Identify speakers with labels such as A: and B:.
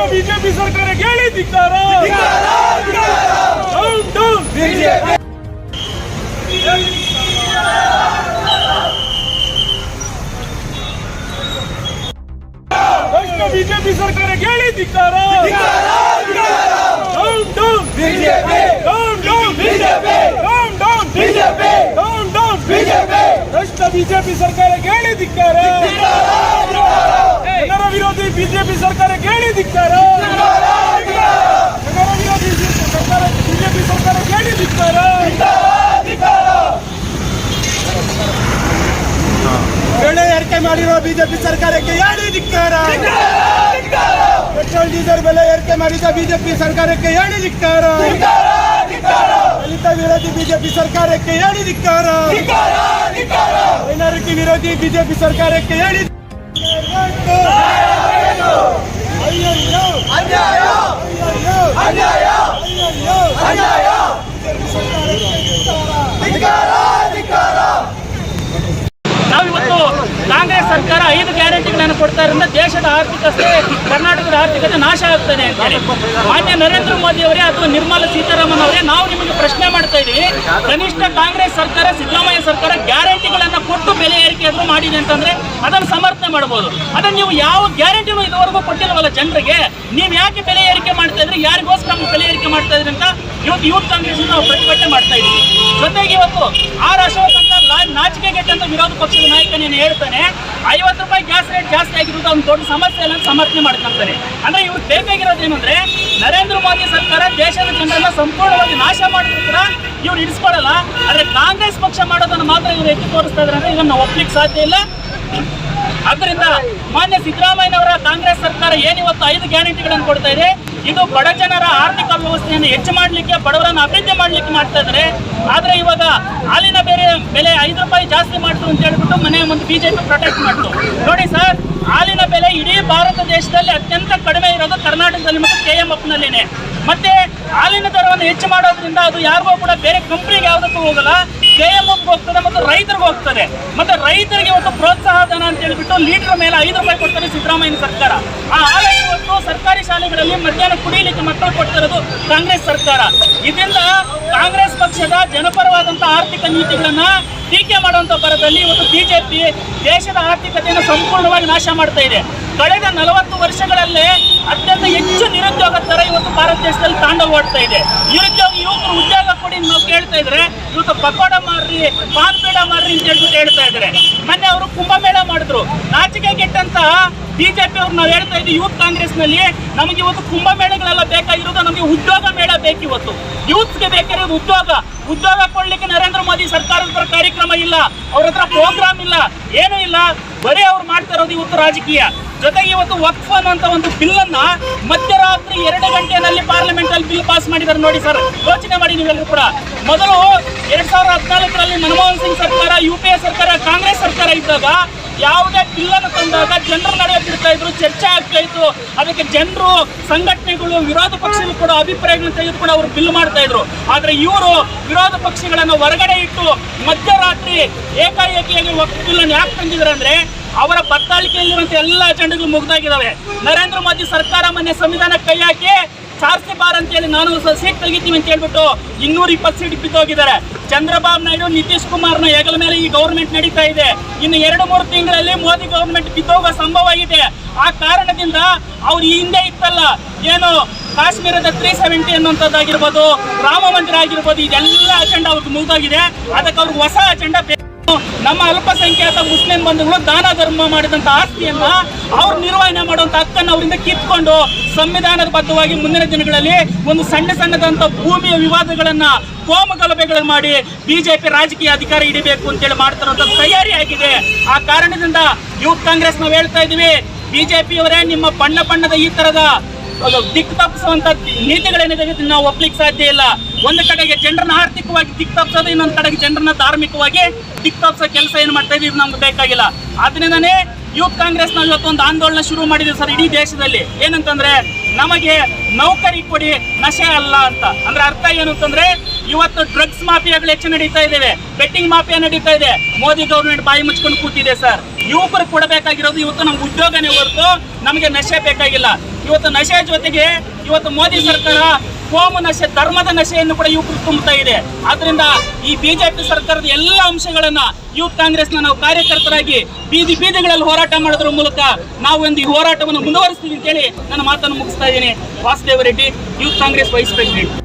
A: तो बीजेपी सरकार गेली दिखा रहा दिखा रहा बीजेपी। सरकार गेली दिखा रहा दिखा रहा BJP. Down down. BJP. Down down. सरकार गेली दिखा रहा ಬಿಜೆಪಿ ಸರ್ಕಾರ ಕೇಳಿ ಧಿಕ್ಕಾರ. ಸರ್ಕಾರ, ಬಿಜೆಪಿ ಸರ್ಕಾರ ಕೇಳಿ ಧಿಕ್ಕಾರ.
B: ಬೆಳೆ ಏರಿಕೆ ಮಾಡಿರುವ ಬಿಜೆಪಿ ಸರ್ಕಾರಕ್ಕೆ ಹೇಳಿ ಧಿಕ್ಕಾರ? ಪೆಟ್ರೋಲ್, ಡೀಸೆಲ್ ಬೆಲೆ ಏರಿಕೆ ಮಾಡಿದ ಬಿಜೆಪಿ ಸರ್ಕಾರಕ್ಕೆ ಹೇಳಿ ಧಿಕ್ಕಾರ? ದಲಿತ ವಿರೋಧಿ ಬಿಜೆಪಿ ಸರ್ಕಾರಕ್ಕೆ ಹೇಳಿ ಧಿಕ್ಕಾರ? ಮೈನಾರಿಟಿ ವಿರೋಧಿ ಬಿಜೆಪಿ ಸರ್ಕಾರಕ್ಕೆ ಹೇಳಿ
C: ಸರ್ಕಾರ ಐದು ಗ್ಯಾರಂಟಿಗಳನ್ನು ಕೊಡ್ತಾ ಇರೋದ್ರಿಂದ ದೇಶದ ಆರ್ಥಿಕತೆ ಕರ್ನಾಟಕದ ಆರ್ಥಿಕತೆ ನಾಶ ಆಗ್ತದೆ ಅಂತ ಹೇಳಿ. ಮಾನ್ಯ ನರೇಂದ್ರ ಮೋದಿ ಅವರೇ ಅಥವಾ ನಿರ್ಮಲಾ ಸೀತಾರಾಮನ್ ಅವರೇ, ನಾವು ನಿಮಗೆ ಪ್ರಶ್ನೆ ಮಾಡ್ತಾ ಇದೀವಿ ಕನಿಷ್ಠ ಕಾಂಗ್ರೆಸ್ ಸರ್ಕಾರ, ಸಿದ್ದರಾಮಯ್ಯ ಸರ್ಕಾರ ಗ್ಯಾರಂಟಿಗಳನ್ನು ಕೊಟ್ಟು ಬೆಲೆ ಏರಿಕೆ ಆದ್ರೂ ಮಾಡಿದೆ ಅಂತಂದ್ರೆ ಅದನ್ನು ಸಮರ್ಥನೆ ಮಾಡಬಹುದು ಅದನ್ನ ನೀವು ಯಾವ ಗ್ಯಾರಂಟಿನೂ ಇದುವರೆಗೂ ಕೊಟ್ಟಿಲ್ಲವಲ್ಲ ಜನರಿಗೆ. ನೀವು ಯಾಕೆ ಬೆಲೆ ಏರಿಕೆ ಮಾಡ್ತಾ ಇದ್ರಿ? ಯಾರಿಗೋಸ್ಕರ ಬೆಲೆ ಏರಿಕೆ ಮಾಡ್ತಾ ಇದ್ರಿ ಅಂತ ಇವತ್ತು ಯೂತ್ ಕಾಂಗ್ರೆಸ್ ನಾವು ಪ್ರತಿಭಟನೆ ಮಾಡ್ತಾ ಇದ್ದೀವಿ. ಜೊತೆಗೆ ಇವತ್ತು ಆರ್ ಅಶೋಕ್ ಅಂತ ಲಾ- ನಾಚಿಕೆಗೆಟ್ಟಂತ ವಿರೋಧ ಪಕ್ಷದ ನಾಯಕ ನಾಯಕನೇನು ಹೇಳ್ತಾನೆ. ಐವತ್ತು ರೂಪಾಯಿ ಗ್ಯಾಸ್ ರೇಟ್ ಜಾಸ್ತಿ ಆಗಿರೋದು ಅವ್ನು ದೊಡ್ಡ ಸಮಸ್ಯೆ ಅಲ್ಲ ಅಂತ ಸಮರ್ಥನೆ ಮಾಡ್ಕೊಂತಾನೆ. ಅಂದ್ರೆ ಇವ್ರು ಬೇಕಾಗಿರೋದು ಏನಂದ್ರೆ ನರೇಂದ್ರ ಮೋದಿ ಸರ್ಕಾರ ದೇಶದ ಜನರನ್ನ ಸಂಪೂರ್ಣವಾಗಿ ನಾಶ ಮಾಡಿದ್ರ ಇವ್ರು ಇಡಿಸ್ಕೊಳಲ್ಲ ಆದ್ರೆ ಕಾಂಗ್ರೆಸ್ ಪಕ್ಷ ಮಾಡೋದನ್ನ ಮಾತ್ರ ಇವ್ರು ಎತ್ತಿ ತೋರಿಸ್ತಾ ಇದ್ರೆ ಅಂದ್ರೆ ಇದನ್ನ ಒಪ್ಲಿಕ್ಕೆ ಸಾಧ್ಯ ಇಲ್ಲ. ಅದರಿಂದ ಮಾನ್ಯ ಸಿದ್ದರಾಮಯ್ಯನವರ ಕಾಂಗ್ರೆಸ್ ಸರ್ಕಾರ ಏನಿವತ್ತು ಐದು ಗ್ಯಾರಂಟಿಗಳನ್ನು ಕೊಡ್ತಾ ಇದೆ? ಇದು ಬಡ ಜನರ ಆರ್ಥಿಕ ವ್ಯವಸ್ಥೆಯನ್ನು ಹೆಚ್ಚು ಮಾಡಲಿಕ್ಕೆ, ಬಡವರನ್ನು ಅಭಿವೃದ್ಧಿ ಮಾಡಲಿಕ್ಕೆ ಮಾಡ್ತಾ ಇದ್ದಾರೆ. ಆದರೆ ಇವಾಗ ಹಾಲಿನ ಬೇರೆ ಬೆಲೆ ಐದು ರೂಪಾಯಿ ಜಾಸ್ತಿ ಮಾಡ್ತು ಅಂತ ಹೇಳ್ಬಿಟ್ಟು ಮನೆ ಮುಂದೆ ಬಿಜೆಪಿ ಪ್ರೊಟೆಕ್ಟ್ ಮಾಡ್ತು. ನೋಡಿ ಸರ್, ಹಾಲಿನ ಬೆಲೆ ಇಡೀ ಭಾರತ ದೇಶದಲ್ಲಿ ಅತ್ಯಂತ ಕಡಿಮೆ ಇರೋದು ಕರ್ನಾಟಕದಲ್ಲಿ ಮತ್ತು ಕೆ ಎಂ ಎಫ್ನಲ್ಲಿನೇ ಮತ್ತೆ ಹಾಲಿನ ದರವನ್ನು ಹೆಚ್ಚು ಮಾಡೋದ್ರಿಂದ ಅದು ಯಾರಿಗೂ ಕೂಡ ಬೇರೆ ಕಂಪ್ನಿಗೆ ಯಾವುದಕ್ಕೂ ಹೋಗಲ್ಲ. ಕೆ ಎಂ ಎಫ್ ಹೋಗ್ತದೆ ಮತ್ತು ರೈತರಿಗೆ ಹೋಗ್ತದೆ. ಮತ್ತೆ ರೈತರಿಗೆ ಒಂದು ಪ್ರೋತ್ಸಾಹ ಧನ ಅಂತ ಹೇಳಿಬಿಟ್ಟು ಲೀಟರ್ ಮೇಲೆ ಐದು ರೂಪಾಯಿ ಕೊಡ್ತಾರೆ ಸಿದ್ದರಾಮಯ್ಯ ಸರ್ಕಾರ. ಆ ಇವತ್ತು ಸರ್ಕಾರಿ ಶಾಲೆಗಳಲ್ಲಿ ಮಧ್ಯಾಹ್ನ ಕುಡಿಯಲಿಕ್ಕೆ ಮಕ್ಕಳು ಕೊಡ್ತಿರೋದು ಕಾಂಗ್ರೆಸ್ ಸರ್ಕಾರ. ಇದರಿಂದ ಕಾಂಗ್ರೆಸ್ ಪಕ್ಷದ ಜನಪರವಾದಂತಹ ಆರ್ಥಿಕ ನೀತಿಗಳನ್ನ ಟೀಕೆ ಮಾಡುವಂತ ಬರದಲ್ಲಿ ಇವತ್ತು ಬಿಜೆಪಿ ದೇಶದ ಆರ್ಥಿಕತೆಯನ್ನು ಸಂಪೂರ್ಣವಾಗಿ ನಾಶ ಮಾಡ್ತಾ ಇದೆ. ಕಳೆದ ನಲವತ್ತು ವರ್ಷಗಳಲ್ಲೇ ಅತ್ಯಂತ ಹೆಚ್ಚು ನಿರುದ್ಯೋಗ ತರ ಇವತ್ತು ಭಾರತ ದೇಶದಲ್ಲಿ ತಾಂಡವಾಡ್ತಾ ಇದೆ. ನಿರುದ್ಯೋಗ ಯುವಕರು ಉದ್ಯೋಗ ಕೊಡಿ ನಾವು ಕೇಳ್ತಾ ಇದ್ರೆ, ಇವತ್ತು ಪಕೋಡ ಮಾರ್ರಿ, ಪಾನ್ ಪೇಡ ಮಾರ್ರಿ ಅಂತ ಹೇಳ್ಬಿಟ್ಟು ಹೇಳ್ತಾ ಇದ್ದಾರೆ. ಮೊನ್ನೆ ಅವರು ಕುಂಭಮೇಳ ಮಾಡಿದ್ರು. ನಾಚಿಕೆ ಕೆಟ್ಟಂತಹ ಬಿಜೆಪಿ ಅವ್ರು ನಾವು ಹೇಳ್ತಾ ಇದ್ದೀವಿ ಯೂತ್ ಕಾಂಗ್ರೆಸ್ನಲ್ಲಿ ನಮಗೆ ಇವತ್ತು ಕುಂಭಮೇಳಗಳೆಲ್ಲ ಬೇಕಾಗಿರೋದು, ನಮಗೆ ಉದ್ಯೋಗ ಮೇಳ ಬೇಕು ಇವತ್ತು ಯೂತ್ಗೆ ಬೇಕಿರೋದು ಉದ್ಯೋಗ. ಉದ್ಯೋಗ ಕೊಡ್ಲಿಕ್ಕೆ ನರೇಂದ್ರ ಮೋದಿ ಸರ್ಕಾರದ ಕಾರ್ಯಕ್ರಮ ಇಲ್ಲ. ಅವ್ರ ಹತ್ರ ಪ್ರೋಗ್ರಾಮ್ ಇಲ್ಲ. ಏನೂ ಇಲ್ಲ. ಬರೀ ಅವ್ರು ಮಾಡ್ತಾ ಇರೋದು ಇವತ್ತು ರಾಜಕೀಯ. ಜೊತೆಗೆ ಇವತ್ತು ವಕ್ಫ್ ಅನ್ನುವಂತ ಒಂದು ಬಿಲ್ ಅನ್ನ ಮಧ್ಯರಾತ್ರಿ ಎರಡು ಗಂಟೆನಲ್ಲಿ ಪಾರ್ಲಿಮೆಂಟ್ ಅಲ್ಲಿ ಬಿಲ್ ಪಾಸ್ ಮಾಡಿದ್ದಾರೆ ನೋಡಿ ಸರ್. ಯೋಚನೆ ಮಾಡಿ ನೀವೆಲ್ಲರೂ ಕೂಡ. ಮೊದಲು ಎರಡ್ ಸಾವಿರದ ಹದಿನಾಲ್ಕರಲ್ಲಿ ಮನಮೋಹನ್ ಸಿಂಗ್ ಸರ್ಕಾರ ಯು ಸರ್ಕಾರ, ಕಾಂಗ್ರೆಸ್ ಸರ್ಕಾರ ಇದ್ದಾಗ ಯಾವುದೇ ಬಿಲ್ ಅನ್ನು ತಂದಾಗ ಜನರ ನಡುವೆ ಬಿಡ್ತಾ ಇದ್ರು, ಚರ್ಚೆ ಆಗ್ತಾ ಇತ್ತು. ಅದಕ್ಕೆ ಜನರು, ಸಂಘಟನೆಗಳು, ವಿರೋಧ ಪಕ್ಷಗಳು ಕೂಡ ಅಭಿಪ್ರಾಯಗಳನ್ನು ತೆಗೆದುಕೊಂಡು ಅವರು ಬಿಲ್ ಮಾಡ್ತಾ ಇದ್ರು. ಆದ್ರೆ ಇವರು ವಿರೋಧ ಪಕ್ಷಗಳನ್ನು ಹೊರಗಡೆ ಇಟ್ಟು ಮಧ್ಯರಾತ್ರಿ ಏಕಾಏಕಿಯಾಗಿ ಬಿಲ್ಲನ್ನು ಯಾಕೆ ತಂದಿದ್ದಾರೆ ಅಂದ್ರೆ, ಅವರ ಬತ್ತಾಳಿಕೆಯಲ್ಲಿರುವಂತಹ ಎಲ್ಲ ಅಜೆಂಡಗಳು ಮುಗ್ದಾಗಿದ್ದಾವೆ ನರೇಂದ್ರ ಮೋದಿ ಸರ್ಕಾರ ಮನೆ ಸಂವಿಧಾನ ಕೈ ಹಾಕಿ ಚಾರ್ಸಿ ಬಾರ್ ಅಂತೇಳಿ ನಾನು ಸೀಟ್ ತೆಗಿತೀವಿ ಅಂತ ಹೇಳ್ಬಿಟ್ಟು ಇನ್ನೂರ ಇಪ್ಪತ್ತು ಸೀಟ್ ಬಿದ್ದೋಗಿದ್ದಾರೆ. ಚಂದ್ರಬಾಬು ನಾಯ್ಡು, ನಿತೀಶ್ ಕುಮಾರ್ನ ಹೆಗಲ ಮೇಲೆ ಈ ಗೌರ್ಮೆಂಟ್ ನಡೀತಾ ಇದೆ. ಇನ್ನು ಎರಡು, ಮೂರು ತಿಂಗಳಲ್ಲಿ ಮೋದಿ ಗೌರ್ಮೆಂಟ್ ಬಿದ್ದೋಗೋ ಸಂಭವ ಇದೆ. ಆ ಕಾರಣದಿಂದ ಅವ್ರು ಈ ಹಿಂದೆ ಇತ್ತಲ್ಲ, ಏನು ಕಾಶ್ಮೀರದ ತ್ರೀ ಸೆವೆಂಟಿ ಅನ್ನುವಂಥದ್ದಾಗಿರ್ಬೋದು, ರಾಮ ಮಂದಿರ ಆಗಿರ್ಬೋದು, ಇದೆಲ್ಲ ಅಜೆಂಡಾ ಅವ್ರಿಗೆ ಮುಗಿದೋಗಿದೆ. ಅದಕ್ಕೆ ಅವ್ರಿಗೆ ಹೊಸ ಅಜೆಂಡಾ ನಮ್ಮ ಅಲ್ಪಸಂಖ್ಯಾತ ಮುಸ್ಲಿಂ ಬಂಧುಗಳು ದಾನ ಧರ್ಮ ಮಾಡಿದಂತ ಆಸ್ತಿಯನ್ನ ಅವ್ರು ನಿರ್ವಹಣೆ ಮಾಡುವಂತ ಹಕ್ಕನ್ನು ಅವರಿಂದ ಕಿತ್ಕೊಂಡು ಸಂವಿಧಾನದ ಬದ್ಧವಾಗಿ ಮುಂದಿನ ದಿನಗಳಲ್ಲಿ ಒಂದು ಸಣ್ಣ ಸಣ್ಣದಂತ ಭೂಮಿಯ ವಿವಾದಗಳನ್ನ ಕೋಮು ಗಲಭೆಗಳನ್ನು ಮಾಡಿ ಬಿಜೆಪಿ ರಾಜಕೀಯ ಅಧಿಕಾರ ಹಿಡಿಬೇಕು ಅಂತೇಳಿ ಮಾಡ್ತಾರಂತ ತಯಾರಿ ಆಗಿದೆ. ಆ ಕಾರಣದಿಂದ ಯೂತ್ ಕಾಂಗ್ರೆಸ್ ನಾವು ಹೇಳ್ತಾ ಇದೀವಿ ಬಿಜೆಪಿಯವರೇ ನಿಮ್ಮ ಬಣ್ಣ ಬಣ್ಣದ ಈ ತರದ ದಿಕ್ಕು ತಪ್ಪಿಸುವಂತ ನೀತಿಗಳೇನಿದೆ ನಾವು ಒಪ್ಲಿಕ್ಕೆ ಸಾಧ್ಯ ಇಲ್ಲ. ಒಂದು ಕಡೆಗೆ ಜನರನ್ನ ಆರ್ಥಿಕವಾಗಿ ದಿಕ್ಕು ತಪ್ಪಿಸೋದು, ಇನ್ನೊಂದು ಕಡೆಗೆ ಜನರನ್ನ ಧಾರ್ಮಿಕವಾಗಿ ದಿಕ್ಕು ತಪ್ಪಿಸೋ ಕೆಲಸ ಏನು ಮಾಡ್ತಾ ಇದ್ದೀವಿ ಇದು ನಮ್ಗೆ ಬೇಕಾಗಿಲ್ಲ. ಅದರಿಂದನೇ ಯೂತ್ ಕಾಂಗ್ರೆಸ್ ನಾವು ಇವತ್ತೊಂದು ಆಂದೋಲನ ಶುರು ಮಾಡಿದೆ ಸರ್ ಇಡೀ ದೇಶದಲ್ಲಿ. ಏನಂತಂದ್ರೆ ನಮಗೆ ನೌಕರಿ ಕೊಡಿ, ನಶೆ ಅಲ್ಲ ಅಂತ. ಅಂದ್ರೆ ಅರ್ಥ ಏನು ಅಂತಂದ್ರೆ ಇವತ್ತು ಡ್ರಗ್ಸ್ ಮಾಫಿಯಾಗಳು ಹೆಚ್ಚು ನಡೀತಾ ಇದ್ದೇವೆ ಬೆಟ್ಟಿಂಗ್ ಮಾಫಿಯಾ ನಡೀತಾ ಇದೆ. ಮೋದಿ ಗೌರ್ಮೆಂಟ್ ಬಾಯಿ ಮುಚ್ಕೊಂಡು ಕೂತಿದೆ ಸರ್. ಯುವಕರು ಕೊಡಬೇಕಾಗಿರೋದು ಇವತ್ತು ನಮ್ಗೆ ಉದ್ಯೋಗನೇ ಹೊರತು ನಮಗೆ ನಶೆ ಬೇಕಾಗಿಲ್ಲ. ಇವತ್ತು ನಶೆ ಜೊತೆಗೆ ಇವತ್ತು ಮೋದಿ ಸರ್ಕಾರ ಕೋಮು ನಶೆ, ಧರ್ಮದ ನಶೆಯನ್ನು ಕೂಡ ಯುವಕರು ತುಂಬುತ್ತಾ ಇದೆ. ಆದ್ರಿಂದ ಈ ಬಿಜೆಪಿ ಸರ್ಕಾರದ ಎಲ್ಲ ಅಂಶಗಳನ್ನ ಯೂತ್ ಕಾಂಗ್ರೆಸ್ನ ನಾವು ಕಾರ್ಯಕರ್ತರಾಗಿ ಬೀದಿ ಬೀದಿಗಳಲ್ಲಿ ಹೋರಾಟ ಮಾಡೋದ್ರ ಮೂಲಕ ನಾವು ಒಂದು ಈ ಹೋರಾಟವನ್ನು ಮುಂದುವರಿಸ್ತೀವಿ ಅಂತೇಳಿ ನನ್ನ ಮಾತನ್ನು ಮುಗಿಸ್ತಾ ಇದ್ದೀನಿ. Vasudeva Reddy youth Congress vice president.